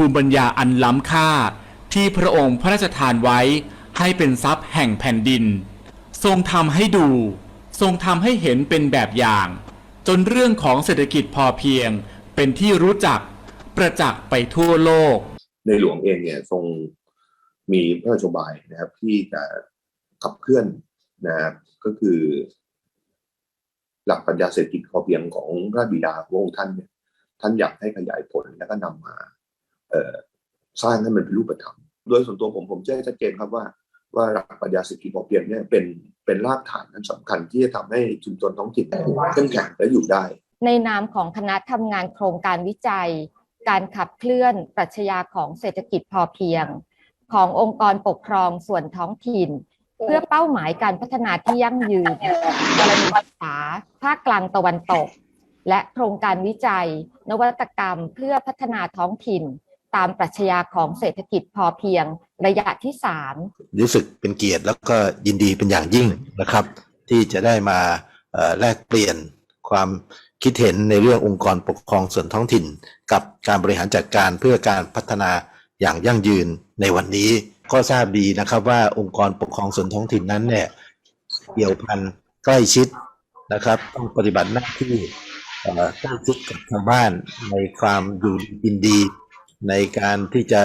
ภูมิปัญญาอันล้ำค่า ที่พระองค์พระราชทานไว้ให้เป็นทรัพย์แห่งแผ่นดิน ทรงทำให้ดู ทรงทำให้เห็นเป็นแบบอย่าง จนเรื่องของเศรษฐกิจพอเพียง เป็นที่รู้จักประจักษ์ไปทั่วโลก ในหลวงเองเนี่ยทรงมีพระราชบายนะครับที่จะขับเคลื่อนนะครับก็คือ หลักปรัชญาเศรษฐกิจพอเพียงของพระบิดาพระองค์ท่านเนี่ยท่านอยากให้ขยายผลแล้วก็นำมา สร้างให้มันเป็นรูปธรรมโดยส่วนตัวผมผมแจ้งชัดเจนครับว่า ว่าหลักปรัชญาเศรษฐกิจพอเพียงเนี่ยเป็นเป็นรากฐานนั้นสำคัญที่จะทำให้ชุมชนท้องถิ่นเข้มแข็งและอยู่ได้ ในนามของคณะทำงานโครงการวิจัย การขับเคลื่อนปรัชญาของเศรษฐกิจพอเพียง ขององค์กรปกครองส่วนท้องถิ่น เพื่อเป้าหมายการพัฒนาที่ยั่งยืนกรณีศึกษาภาคกลางตะวันตก และโครงการวิจัย นวัตกรรมเพื่อพัฒนาท้องถิ่น ตามปรัชญาของเศรษฐกิจพอเพียงระยะที่สามรู้สึกเป็นเกียรติแล้วก็ยินดีเป็นอย่างยิ่งนะครับ ที่จะได้มาแลกเปลี่ยนความคิดเห็นในเรื่ององค์กรปกครองส่วนท้องถิ่น กับการบริหารจัดการเพื่อการพัฒนาอย่างยั่งยืนในวันนี้ก็ทราบดีนะครับว่าองค์กรปกครองส่วนท้องถิ่นนั้นเนี่ยเกี่ยวพันใกล้ชิดนะครับ ต้องปฏิบัติหน้าที่ใกล้ชิดกับชาวบ้านในความอยู่ดีกินดี ในการที่จะ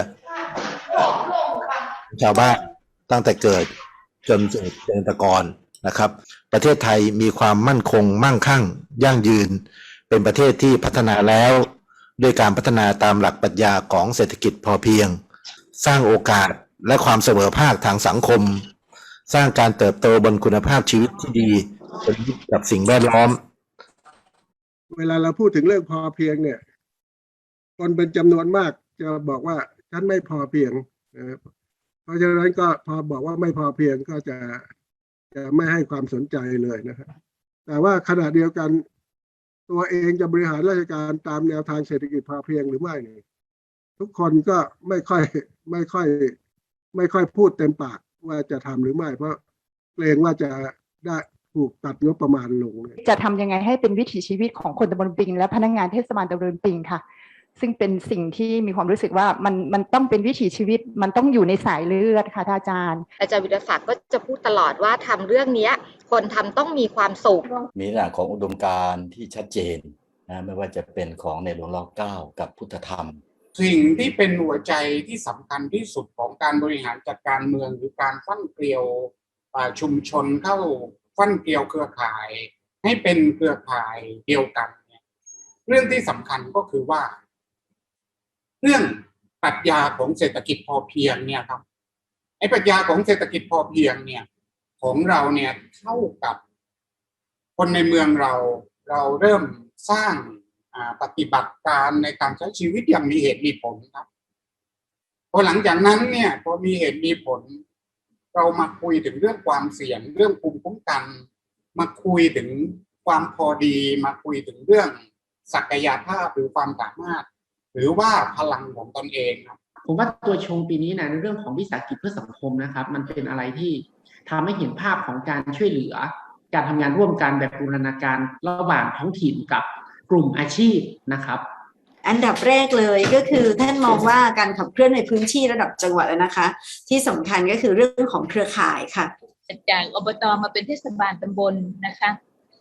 ชาวบ้านตั้งแต่เกิดจนถึงเจริญตะกรนะครับ ประเทศไทยมีความมั่นคงมั่งคั่ง ยั่งยืน เป็นประเทศที่พัฒนาแล้ว ด้วยการพัฒนาตามหลักปรัชญาของเศรษฐกิจพอเพียง สร้างโอกาสและความเสมอภาคทางสังคม สร้างการเติบโตบนคุณภาพชีวิตที่ดีเป็นกับสิ่งแวดล้อม เวลาเราพูดถึงเรื่องพอเพียงเนี่ย คนเป็นจำนวนมาก จะบอกว่าฉันไม่พอเพียงนะครับเพราะฉะนั้นก็พอบอกว่าไม่พอเพียงก็จะจะไม่ให้ความสนใจเลยนะครับ แต่ว่าขณะเดียวกัน ตัวเองจะบริหารราชการตามแนวทางเศรษฐกิจพอเพียงหรือไม่นี่ทุกคนก็ไม่ค่อยไม่ค่อย ไม่ค่อยพูดเต็มปากว่าจะทำหรือไม่ เพราะเกรงว่าจะได้ถูกตัดงบประมาณลง จะทำยังไงให้เป็นวิถีชีวิตของคนตำบลปิง และพนักงานเทศบาลตำบลปิงค่ะ ซึ่งเป็นสิ่งที่มีความรู้สึกว่ามันมันต้องเป็นวิถีชีวิตมันต้องอยู่ในสายเลือดค่ะท่านอาจารย์ อาจารย์วิรศักดิ์ก็จะพูดตลอดว่าทำเรื่องเนี้ย คนทำต้องมีความสุข มีลักษณะของอุดมการณ์ที่ชัดเจนนะไม่ว่าจะเป็นของในหลวงรอเก้ากับพุทธธรรม สิ่งที่เป็นหัวใจที่สำคัญที่สุดของการบริหารจัดการเมืองหรือการฟั่นเกลียวอ่าชุมชนเข้าฟั่นเกลียวเครือข่าย ให้เป็นเครือข่ายเดียวกันเนี่ยเรื่องที่สำคัญก็คือว่า เรื่องปรัชญาของเศรษฐกิจพอเพียงเนี่ยครับไอ้ปรัชญาของเศรษฐกิจพอเพียงเนี่ยของเราเนี่ยเท่ากับคนในเมืองเราเราเริ่มสร้างปฏิบัติการในการใช้ชีวิตอย่างมีเหตุมีผลครับพอหลังจากนั้นเนี่ยพอมีเหตุมีผล เรามาคุยถึงเรื่องความเสี่ยงเรื่องภูมิคุ้มกัน มาคุยถึงความพอดี มาคุยถึงเรื่องศักยภาพหรือความสามารถ หรือว่าพลังของตนเองครับผมว่าตัวชงปีนี้นะในเรื่องของวิสาหกิจเพื่อสังคมนะครับ มันเป็นอะไรที่ทำให้เห็นภาพของการช่วยเหลือ การทำงานร่วมกันแบบบูรณาการระหว่างท้องถิ่นกับกลุ่มอาชีพนะครับ อันดับแรกเลยก็คือท่านมองว่าการขับเคลื่อนในพื้นที่ระดับจังหวัดอะนะคะ ที่สำคัญก็คือเรื่องของเครือข่ายค่ะจากอบตมาเป็นเทศบาลตำบลนะคะ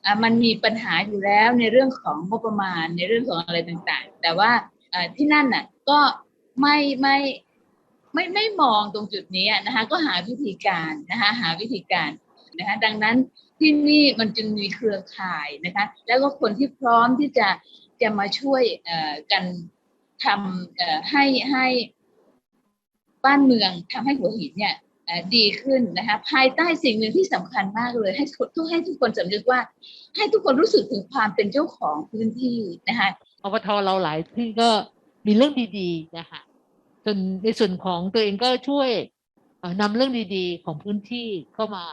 อ่ามันมีปัญหาอยู่แล้วในเรื่องของงบประมาณในเรื่องของอะไรต่างๆ แต่ว่าอ่า ที่นั่นน่ะก็ไม่ไม่ไม่ไม่มองตรงจุดนี้นะคะก็หาวิธีการนะคะหาวิธีการนะคะดังนั้นที่นี่มันจึงมีเครือข่ายนะคะแล้วก็คนที่พร้อมที่จะจะมาช่วยกันทำให้ให้บ้านเมืองทำให้หัวหินเนี่ยดีขึ้นนะคะภายใต้สิ่งหนึ่งที่สำคัญมากเลย ให้ทุกให้ทุกคนสำนึกว่า ให้ทุกคนรู้สึกถึงความเป็นเจ้าของพื้นที่นะคะ อบทเราหลายที่ก็มีเรื่องดีๆนะคะจนในส่วนของตัวเองก็ช่วยนำเรื่องดีๆ ของพื้นที่เข้ามา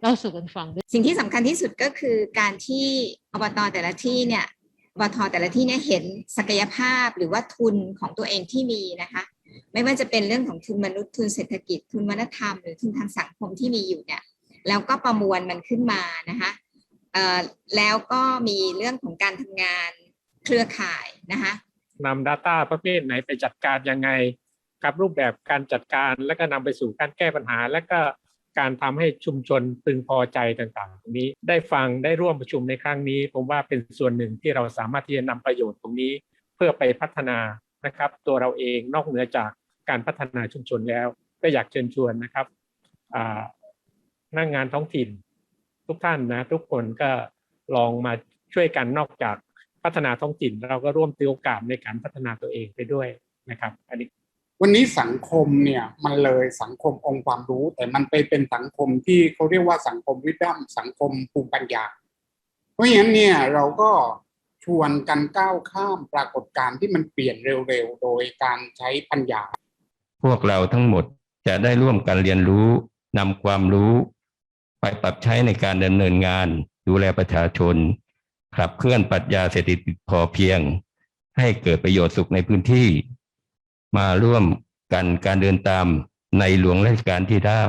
เล่าสู่กันฟังด้วยสิ่งที่สำคัญที่สุดก็คือการที่อบตแต่ละที่เนี่ยอบตแต่ละที่เนี่ยเห็นศักยภาพหรือว่าทุนของตัวเองที่มีนะคะไม่ว่าจะเป็นเรื่องของทุนมนุษย์ทุนเศรษฐกิจทุนวัฒนธรรม หรือทุนทางสังคมที่มีอยู่เนี่ยแล้วก็ประมวลมันขึ้นมานะคะแล้วก็มีเรื่องของการทำงาน เครือข่ายนะคะนำ Data ประเภทไหนไปจัดการยังไงกับรูปแบบการจัดการและก็นำไปสู่การแก้ปัญหา และก็การทำให้ชุมชนพึงพอใจต่างๆตรงนี้ได้ฟังได้ร่วมประชุมในครั้งนี้ ผมว่าเป็นส่วนหนึ่งที่เราสามารถที่จะนำประโยชน์ตรงนี้ เพื่อไปพัฒนานะครับ ตัวเราเองนอกเหนือจากการพัฒนาชุมชนแล้ว ก็อยากเชิญชวนนะครับนักงานท้องถิ่น ทุกท่านนะ ทุกคนก็ลองมาช่วยกันนอกจาก พัฒนาท้องถิ่น เราก็ร่วมตีโอกาสในการพัฒนาตัวเองไปด้วยนะครับ อันนี้วันนี้สังคมเนี่ยมันเลยสังคมองค์ความรู้ แต่มันไปเป็นสังคมที่เขาเรียกว่าสังคมวิดัมสังคมภูมิปัญญา เพราะฉะนั้นเนี่ยเราก็ชวนกันก้าวข้ามปรากฏการณ์ที่มันเปลี่ยนเร็วๆ โดยการใช้ปัญญา พวกเราทั้งหมดจะได้ร่วมกันเรียนรู้นำความรู้ ไปปรับใช้ในการดำเนินงาน ดูแลประชาชน ขับเคลื่อนปรัชญาเศรษฐกิจพอเพียง ให้เกิดประโยชน์สุขในพื้นที่ มาร่วมกันการเดินตามในหลวงรัชกาลที่เก้า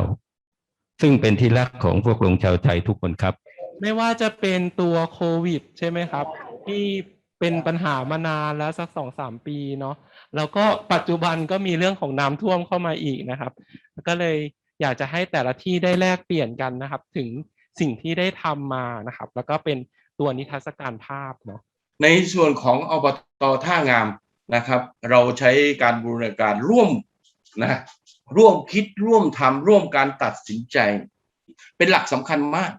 ซึ่งเป็นที่รักของพวกลงชาวไทยทุกคนครับ ไม่ว่าจะเป็นตัวโควิด ใช่ไหมครับ ที่เป็นปัญหามานานแล้วสักสองสามปีเนาะแล้วก็ปัจจุบันก็มีเรื่องของน้ำท่วมเข้ามาอีกนะครับ ก็เลยอยากจะให้แต่ละที่ได้แลกเปลี่ยนกันนะครับ ถึงสิ่งที่ได้ทำมานะครับ แล้วก็เป็น ตัวนิทรรศการภาพเนาะในส่วนของอบตท่างามนะครับ เราใช้การบูรณาการร่วมนะร่วมคิดร่วมทำร่วมการตัดสินใจ เป็นหลักสำคัญมาก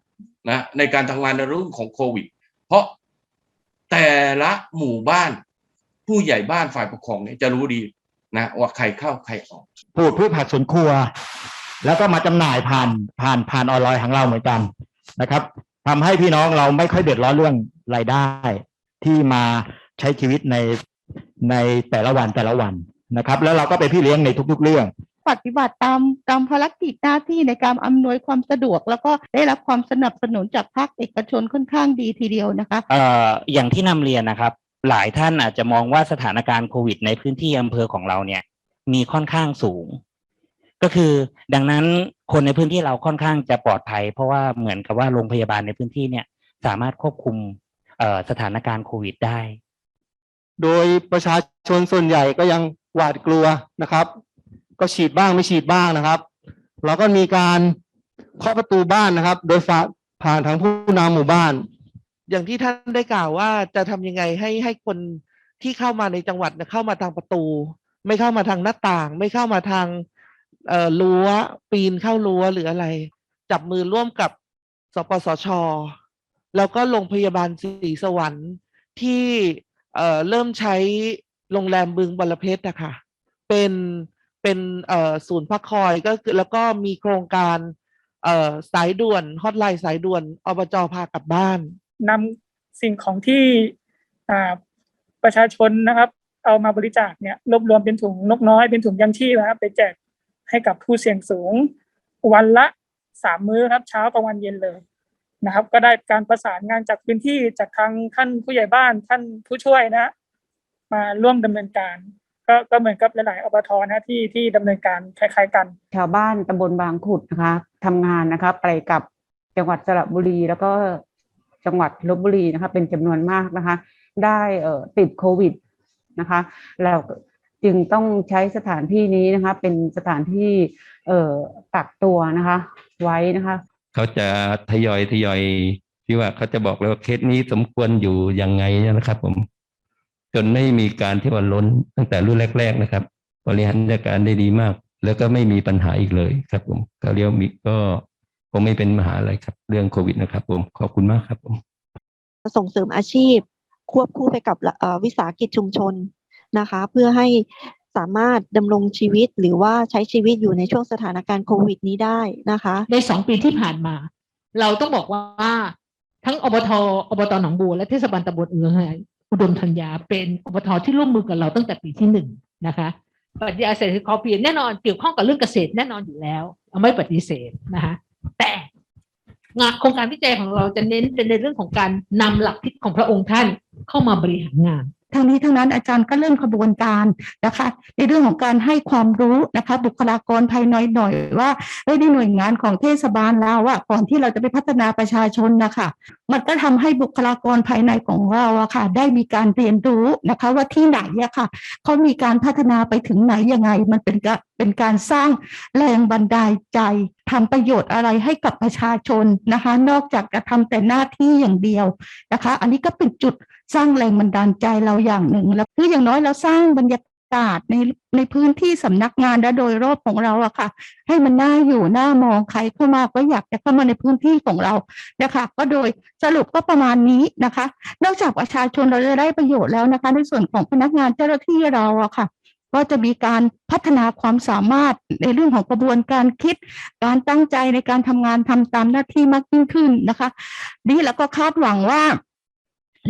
นะในการทำงานในเรื่องของโควิด เพราะแต่ละหมู่บ้านผู้ใหญ่บ้านฝ่ายปกครองเนี่ยจะรู้ดีนะว่าใครเข้าใครออกปลูกพืชผักสวนครัว แล้วก็มาจำหน่ายผ่านผ่านผ่านออนไลน์ของเราเหมือนกันนะครับ ทำให้พี่น้องเราไม่ค่อยเดือดร้อนเรื่องรายได้ ที่มาใช้ชีวิตในในแต่ละวันแต่ละวันนะครับ แล้วเราก็เป็นพี่เลี้ยงในทุก ๆ เรื่อง ปฏิบัติตามตามภารกิจหน้าที่ในการอำนวยความสะดวก แล้วก็ได้รับความสนับสนุนจากภาคเอกชนค่อนข้างดีทีเดียวนะคะเอ่ออย่างที่นำเรียนนะครับ หลายท่านอาจจะมองว่าสถานการณ์โควิดในพื้นที่อำเภอของเราเนี่ย มีค่อนข้างสูง ก็คือดังนั้นคนในพื้นที่เราค่อนข้างจะปลอดภัย เพราะว่าเหมือนกับว่าโรงพยาบาลในพื้นที่เนี่ย สามารถควบคุมเอ่อสถานการณ์โควิดได้ โดยประชาชนส่วนใหญ่ก็ยังหวาดกลัวนะครับ ก็ฉีดบ้างไม่ฉีดบ้างนะครับแล้วก็มีการเคาะประตูบ้านนะครับ โดยฝากผ่านทางผู้นำหมู่บ้าน อย่างที่ท่านได้กล่าวว่าจะทำยังไงให้ให้คนที่เข้ามาในจังหวัดเนี่ยเข้ามาทางประตู ไม่เข้ามาทางหน้าต่าง ไม่เข้ามาทาง เอ่อรั้วปีนเข้ารั้วหรืออะไร จับมือร่วมกับสปสช แล้วก็โรงพยาบาลศรีสวรรค์ที่เอ่อเริ่มใช้โรงแรมบึงบรเพชรนะคะเป็นเป็นเอ่อศูนย์พักคอยก็คือแล้วก็มีโครงการเอ่อสายด่วนฮอตไลน์สายด่วนอบจพากลับบ้านนำสิ่งของที่อ่าประชาชนนะครับ เอามาบริจาคเนี่ยรวบรวมเป็นถุงนกน้อยเป็นถุงยังชีพนะครับไปแจก ให้กับผู้เสี่ยงสูง วันละสามมื้อครับเช้ากลางวันเย็นเลยนะครับ ก็ได้การประสานงานจากพื้นที่จากทางท่านผู้ใหญ่บ้านท่านผู้ช่วยนะมาร่วมดำเนินการ ก็ก็เหมือนกับหลายๆอบทนะที่ที่ดำเนินการคล้าย ๆ กัน ชาวบ้านตำบลบางขุดนะคะทำงานนะคะไปกับจังหวัดสระบุรีแล้วก็จังหวัดลบบุรีนะคะ เป็นจำนวนมากนะคะ ได้เอ่อติดโควิดนะคะ แล้ว จึงต้องใช้สถานที่นี้นะคะ เป็นสถานที่เอ่อกักตัวนะคะ ไว้นะคะเขาจะทยอยทยอยที่ว่าเขาจะบอกเลยว่าเคสนี้สมควรอยู่ยังไงนะครับ ผม จนไม่มีการที่ว่าล้นตั้งแต่รุ่นแรก ๆ นะครับ บริหารจัดการได้ดีมาก แล้วก็ไม่มีปัญหาอีกเลยครับผมก็เรียกว่ามีก็คงไม่เป็นมหาอะไรครับ เรื่องโควิดนะครับ ผมขอบคุณมากครับผมส่งเสริมอาชีพ ควบคู่ไปกับเอ่อวิสาหกิจชุมชน นะคะ เพื่อให้สามารถดำรงชีวิตหรือว่าใช้ชีวิตอยู่ในช่วงสถานการณ์โควิดนี้ได้นะคะ ในสองปีที่ผ่านมา เราต้องบอกว่าทั้งอบทอบตหนองบัวและเทศบาลตำบลเอืองอุดมธัญญาเป็นอบทที่ร่วมมือกับเราตั้งแต่ปีที่หนึ่งนะคะปรัชญาเศรษฐกิจพอเพียงแน่นอนเกี่ยวข้องกับเรื่องเกษตรแน่นอนอยู่แล้วเราไม่ปฏิเสธนะคะแต่งานโครงการวิจัยของเราจะเน้นเป็นในเรื่องของการนำหลักคิดของพระองค์ท่านเข้ามาบริหารงาน ทั้งนี้ทั้งนั้นอาจารย์ก็เริ่มขบวนการนะคะ ในเรื่องของการให้ความรู้นะคะ บุคลากรภายในหน่อยว่าเอ้ยในหน่วยงานของเทศบาลเราอะก่อนที่เราจะไปพัฒนาประชาชนนะคะมันก็ทำให้บุคลากรภายในของเราอะค่ะ ได้มีการเรียนรู้นะคะ ว่าที่ไหนอะค่ะเขามีการพัฒนาไปถึงไหนยังไง มันเป็นกะเป็นการสร้างแรงบันดาลใจทำประโยชน์อะไรให้กับประชาชนนะคะ นอกจากจะทำแต่หน้าที่อย่างเดียวนะคะ อันนี้ก็เป็นจุด สร้างแรงบันดาลใจเราอย่างหนึ่ง แล้วคืออย่างน้อยเราสร้างบรรยากาศในในพื้นที่สำนักงานและโดยรอบของเราอะค่ะ ให้มันน่าอยู่น่ามองใครเข้ามาก็อยากจะเข้ามาในพื้นที่ของเรานะคะ ก็โดยสรุปก็ประมาณนี้นะคะ นอกจากประชาชนเราจะได้ประโยชน์แล้วนะคะ ในส่วนของพนักงานเจ้าหน้าที่เราอะค่ะก็จะมีการพัฒนาความสามารถในเรื่องของกระบวนการคิด การตั้งใจในการทำงานทำตามหน้าที่มากยิ่งขึ้นนะคะ นี่แล้วก็คาดหวังว่า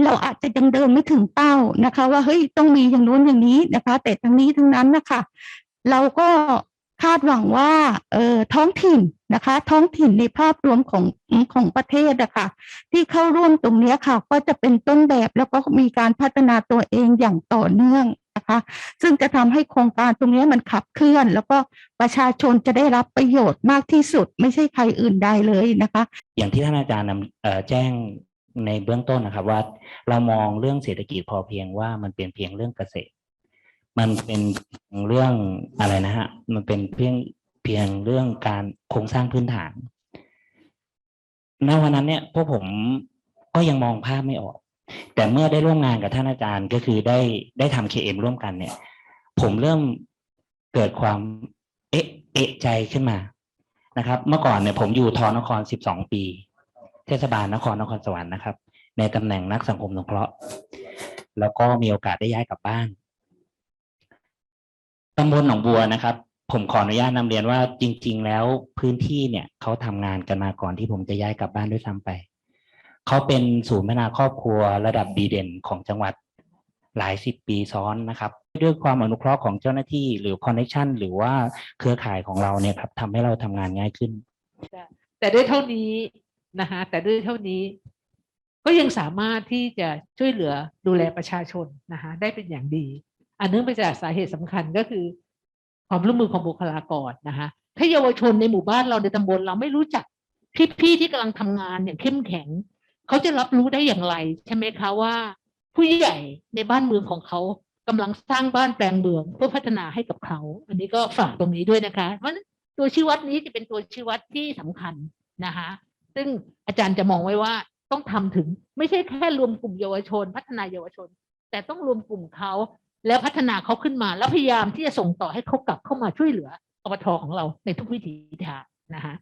เราอาจจะยังเดินไม่ถึงเป้านะคะ ว่าเฮ้ยต้องมีอย่างนู้นอย่างนี้นะคะ แต่ทั้งนี้ทั้งนั้นนะคะ เราก็คาดหวังว่าเออท้องถิ่นนะคะ ท้องถิ่นในภาพรวมของของประเทศอะค่ะที่เข้าร่วมตรงนี้ค่ะ ก็จะเป็นต้นแบบแล้วก็มีการพัฒนาตัวเองอย่างต่อเนื่องนะคะ ซึ่งจะทำให้โครงการตรงนี้มันขับเคลื่อน แล้วก็ประชาชนจะได้รับประโยชน์มากที่สุด ไม่ใช่ใครอื่นใดเลยนะคะ อย่างที่ท่านอาจารย์นำแจ้ง ในเบื้องต้นนะครับ ว่าเรามองเรื่องเศรษฐกิจพอเพียงว่ามันเป็นเพียงเรื่องเกษตร มันเป็นเรื่องอะไรนะฮะมันเป็นเพียงเพียงเรื่องการโครงสร้างพื้นฐานณวันนั้นเนี่ยพวกผมก็ยังมองภาพไม่ออก แต่เมื่อได้ร่วมงานกับท่านอาจารย์ก็คือได้ได้ทำเคเอ็มร่วมกันเนี่ย ผมเริ่มเกิดความเอ๊ะเอะใจขึ้นมานะครับ เมื่อก่อนเนี่ยผมอยู่ทอนคร12ปี เทศบาลนครนครสวรรค์นะครับ ในตำแหน่งนักสังคมสงเคราะห์แล้วก็มีโอกาสได้ย้ายกลับบ้านตำบลหนองบัวนะครับ ผมขออนุญาตนำเรียนว่าจริง ๆ แล้วพื้นที่เนี่ยเขาทำงานกันมาก่อนที่ผมจะย้ายกลับบ้านด้วยซ้ำไปเขาเป็นศูนย์พัฒนาครอบครัวระดับดีเด่นของจังหวัดหลายสิบปีซ้อนนะครับด้วยความอนุเคราะห์ของเจ้าหน้าที่หรือคอนเนคชันหรือว่าเครือข่ายของเราเนี่ยครับทำให้เราทำงานง่ายขึ้น แต่ด้วยเท่านี้ นะคะแต่ด้วยเท่านี้ ก็ยังสามารถที่จะช่วยเหลือดูแลประชาชนนะคะได้เป็นอย่างดี อันเนื่องไปจากสาเหตุสำคัญก็คือ ความร่วมมือของบุคลากรนะคะถ้าเยาวชนในหมู่บ้านเราในตำบลเราไม่รู้จักพี่ๆที่กำลังทำงานอย่างเข้มแข็ง เขาจะรับรู้ได้อย่างไร ใช่ไหมคะว่า ผู้ใหญ่ในบ้านเมืองของเขากำลังสร้างบ้านแปลงเมืองเพื่อพัฒนาให้กับเขา อันนี้ก็ฝากตรงนี้ด้วยนะคะ เพราะตัวชี้วัดนี้จะเป็นตัวชี้วัดที่สำคัญนะคะ ซึ่งอาจารย์จะมองไว้ว่าต้องทำถึงไม่ใช่แค่รวมกลุ่มเยาวชน พัฒนาเยาวชน แต่ต้องรวมกลุ่มเขาแล้วพัฒนาเขาขึ้นมา แล้วพยายามที่จะส่งต่อให้เขากลับเข้ามาช่วยเหลืออบทของเราในทุกวิถีทางนะคะ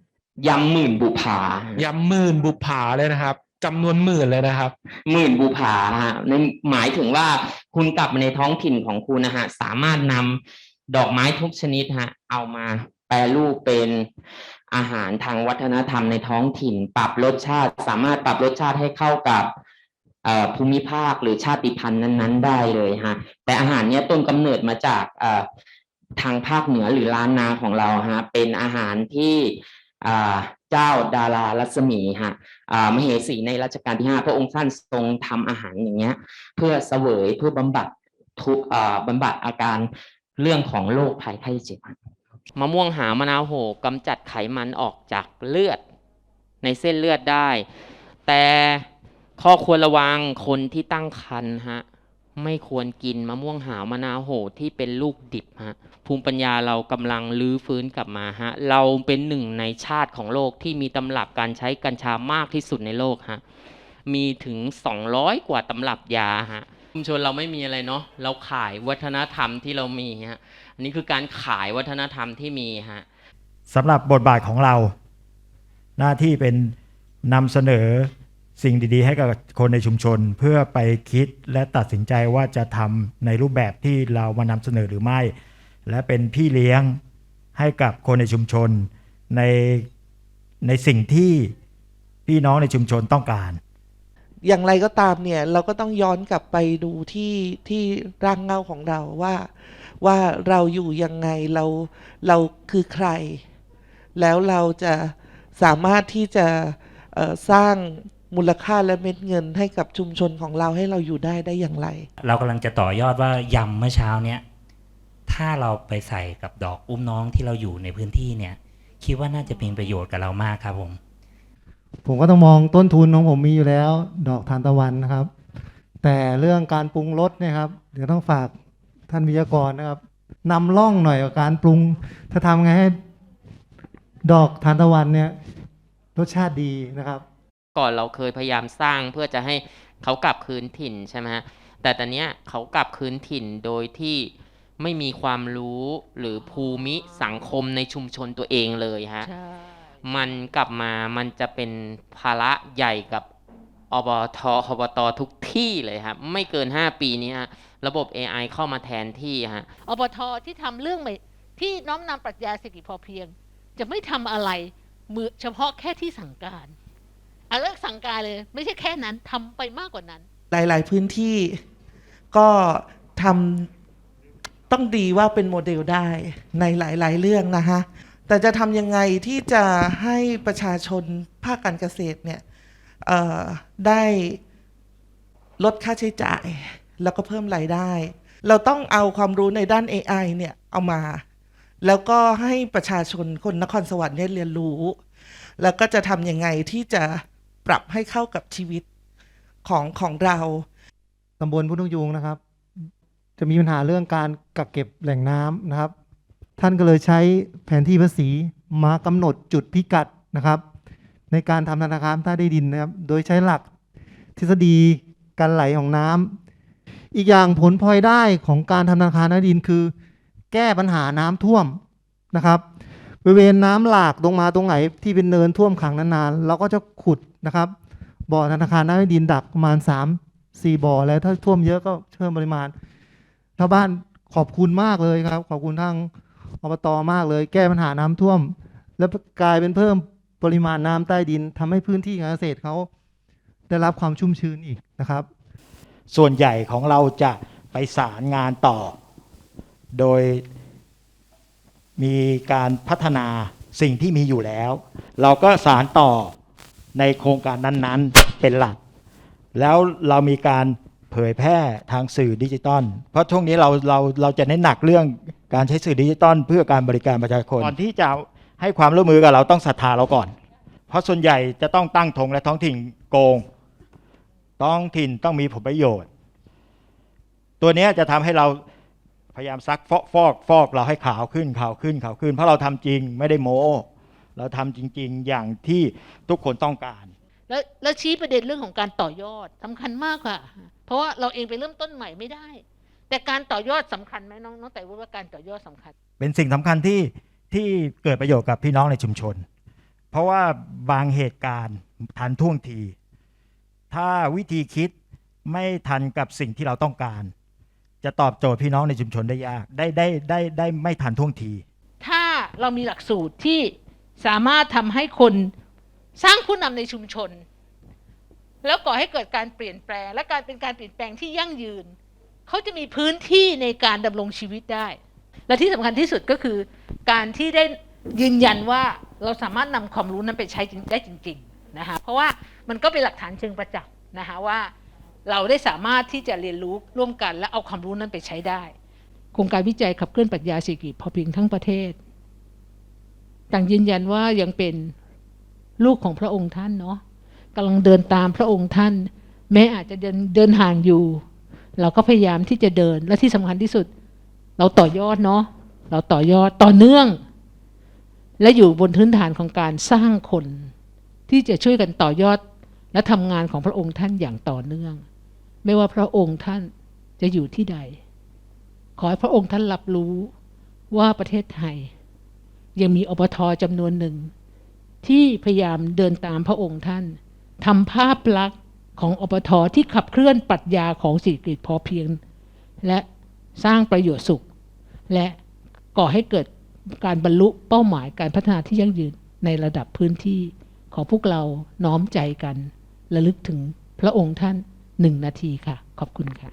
ยำหมื่นบุภายำหมื่นบุปผาเลยนะครับจำนวนหมื่นเลยนะครับ หมื่นบุภาฮะในหมายถึงว่าคุณกลับมาในท้องถิ่นของคุณนะฮะสามารถนำดอกไม้ทุกชนิดฮะ เอามา แปรรูปเป็นอาหารทางวัฒนธรรมในท้องถิ่น ปรับรสชาติสามารถปรับรสชาติให้เข้ากับภูมิภาคหรือชาติพันธุ์นั้น ๆ ได้เลยฮะแต่อาหารเนี้ยต้นกำเนิดมาจากทางภาคเหนือหรือล้านนาของเราฮะเป็นอาหารที่เจ้าดารารัศมีฮะมเหสีในรัชกาลที่ห้าพระองค์ท่านทรงทำอาหารอย่างเงี้ย เพื่อเสวยเพื่อบำบัดทุกอ่าบำบัดอาการเรื่องของโรคภัยไข้เจ็บ มะม่วงหาวมะนาวโหกำจัดไขมันออกจากเลือด ในเส้นเลือดได้ แต่ข้อควรระวังคนที่ตั้งครรภ์ฮะไม่ควรกินมะม่วงหาวมะนาวโหที่เป็นลูกดิบฮะภูมิปัญญาเรากำลังลื้อฟื้นกลับมาฮะเราเป็นหนึ่งในชาติของโลกที่มีตำรับการใช้กัญชามากที่สุดในโลกฮะมีถึง 200 กว่าตำรับยาฮะ มชนเราไม่มีอะไรเนาะเราขายวัฒนธรรมที่เรามีฮะอันนี้คือการขายวัฒนธรรมที่มีฮะสำหรับบทบาทของเรา หน้าที่เป็นนำเสนอสิ่งดีๆ ให้กับคนในชุมชนเพื่อไปคิดและตัดสินใจว่าจะทำในรูปแบบที่เรามานำเสนอหรือไม่ และเป็นพี่เลี้ยงให้กับคนในชุมชนในในสิ่งที่พี่น้องในชุมชนต้องการ อย่างไรก็ตามเนี่ย เราก็ต้องย้อนกลับไปดูที่ที่ร่างเงาของเราว่า ว่าเราอยู่ยังไงเราเราคือใคร แล้วเราจะสามารถที่จะสร้างมูลค่าและเม็ดเงินให้กับชุมชนของเราให้เราอยู่ได้ได้อย่างไร เรากำลังจะต่อยอดว่ายำเมื่อเช้าเนี้ยถ้าเราไปใส่กับดอกอุ้มน้องที่เราอยู่ในพื้นที่เนี่ย คิดว่าน่าจะเป็นประโยชน์กับเรามากครับผม ผมก็ต้องมองต้นทุนของผมมีอยู่แล้ว ดอกทานตะวันนะครับ แต่เรื่องการปรุงรสเนี่ยครับเดี๋ยวต้องฝากท่านวิทยากรนะครับนำร่องหน่อยกับการปรุง ถ้าทำไงให้ดอกทานตะวันเนี่ยรสชาติดีนะครับ ก่อนเราเคยพยายามสร้างเพื่อจะให้เขากลับคืนถิ่นใช่ไหมฮะแต่ตอนเนี้ยเขากลับคืนถิ่นโดยที่ไม่มีความรู้หรือภูมิสังคมในชุมชนตัวเองเลยฮะ มันกลับมามันจะเป็นภาระใหญ่กับอบทอบตทุกที่เลยครับไม่เกิน 5 ปีนี้ฮะระบบ AI เข้ามาแทนที่ฮะอบทที่ทำเรื่องใหม่ที่น้อมนำปรัชญาเศรษฐกิจพอเพียง จะไม่ทำอะไรมือเฉพาะแค่ที่สั่งการอะเลิกสั่งการเลย ไม่ใช่แค่นั้นทำไปมากกว่านั้น หลาย ๆ พื้นที่ก็ทำต้องดีว่าเป็นโมเดลได้ในหลาย ๆ เรื่องนะคะ แต่จะทำยังไงที่จะให้ประชาชนภาคการเกษตรเนี่ยได้ลดค่าใช้จ่าย แล้วก็เพิ่มรายได้ เราต้องเอาความรู้ในด้าน AI เนี่ยเอามา แล้วก็ให้ประชาชนคนนครสวรรค์เนี่ยเรียนรู้ แล้วก็จะทำยังไงที่จะปรับให้เข้ากับชีวิตของของเราตำบลพุทธยุงนะครับ จะมีปัญหาเรื่องการกักเก็บแหล่งน้ำนะครับ ท่านก็เลยใช้แผนที่ภาษีมากำหนดจุดพิกัดนะครับ ในการทำธนาคารใต้ดินนะครับ โดยใช้หลักทฤษฎีการไหลของน้ำอีกอย่างผลพลอยได้ของการทำธนาคารใต้ดินคือ แก้ปัญหาน้ำท่วมนะครับบริเวณน้ำหลากลงมาตรงไหนที่เป็นเนินท่วมขังนานๆเราก็จะขุดนะครับบ่อธนาคารใต้ดินดักประมาณ 3 4 บ่อแล้วถ้าท่วมเยอะก็เพิ่มปริมาณชาวบ้านขอบคุณมากเลยครับ ขอบคุณทาง อบตมากเลย แก้ปัญหาน้ำท่วม แล้วกลายเป็นเพิ่มปริมาณน้ำใต้ดินทำให้พื้นที่การเกษตรเขาได้รับความชุ่มชื้นอีกนะครับ ส่วนใหญ่ของเราจะไปสารงานต่อ โดยมีการพัฒนาสิ่งที่มีอยู่แล้ว เราก็สารต่อในโครงการนั้นๆเป็นหลัก แล้วเรามีการเผยแพร่ทางสื่อดิจิตอลเพราะช่วงนี้เราเราเราจะเน้นหนักเรื่อง การใช้สื่อดิจิตอลเพื่อการบริการประชาชนก่อนที่จะให้ความร่วมมือกับเราต้องศรัทธาเราก่อน เพราะส่วนใหญ่จะต้องตั้งธงและท้องถิ่นโกง ท้องถิ่นต้องมีผลประโยชน์ ตัวเนี้ยจะทำให้เราพยายามซักฟอกฟอกฟอกเราให้ขาวขึ้นขาวขึ้นขาวขึ้น เพราะเราทำจริงไม่ได้โม้เราทำจริง ๆ อย่างที่ทุกคนต้องการ แล้วแล้วชี้ประเด็นเรื่องของการต่อยอดสำคัญมากค่ะ เพราะว่าเราเองไปเริ่มต้นใหม่ไม่ได้ แต่การต่อยอดสำคัญไหมน้องน้องแต่ว่าการต่อยอดสำคัญ เป็นสิ่งสำคัญที่ที่เกิดประโยชน์กับพี่น้องในชุมชน เพราะว่าบางเหตุการณ์ทันท่วงที ถ้าวิธีคิดไม่ทันกับสิ่งที่เราต้องการ จะตอบโจทย์พี่น้องในชุมชนได้ยาก ได้ได้ได้ได้ไม่ทันท่วงที ถ้าเรามีหลักสูตรที่สามารถทำให้คนสร้างผู้นำในชุมชน แล้วก่อให้เกิดการเปลี่ยนแปลง และการเป็นการเปลี่ยนแปลงที่ยั่งยืน เขาจะมีพื้นที่ในการดำรงชีวิตได้ และที่สำคัญที่สุดก็คือ การที่ได้ยืนยันว่าเราสามารถนำความรู้นั้นไปใช้จริงได้จริงๆนะคะเพราะว่ามันก็เป็นหลักฐานเชิงประจักษ์นะคะว่าเราได้สามารถที่จะเรียนรู้ร่วมกัน และเอาความรู้นั้นไปใช้ได้โครงการวิจัยขับเคลื่อนปรัชญาเศรษฐกิจพอเพียงทั้งประเทศ ต่างยืนยันว่ายังเป็นลูกของพระองค์ท่านเนาะกำลังเดินตามพระองค์ท่าน แม้อาจจะเดินเดินห่างอยู่ เราก็พยายามที่จะเดินและที่สำคัญที่สุด เราต่อยอดเนาะเราต่อยอดต่อเนื่อง และอยู่บนพื้นฐานของการสร้างคน ที่จะช่วยกันต่อยอดและทำงานของพระองค์ท่านอย่างต่อเนื่อง ไม่ว่าพระองค์ท่านจะอยู่ที่ใด ขอให้พระองค์ท่านรับรู้ว่าประเทศไทย ยังมีอบทจำนวนหนึ่ง ที่พยายามเดินตามพระองค์ท่านทำภาพลักษณ์ ของอบทที่ขับเคลื่อนปรัชญาของเศรษฐกิจพอเพียง และสร้างประโยชน์สุข และก่อให้เกิดการบรรลุเป้าหมายการพัฒนาที่ยั่งยืนในระดับพื้นที่ขอพวกเราน้อมใจกันระลึกถึงพระองค์ท่านหนึ่งนาทีค่ะ ขอบคุณค่ะ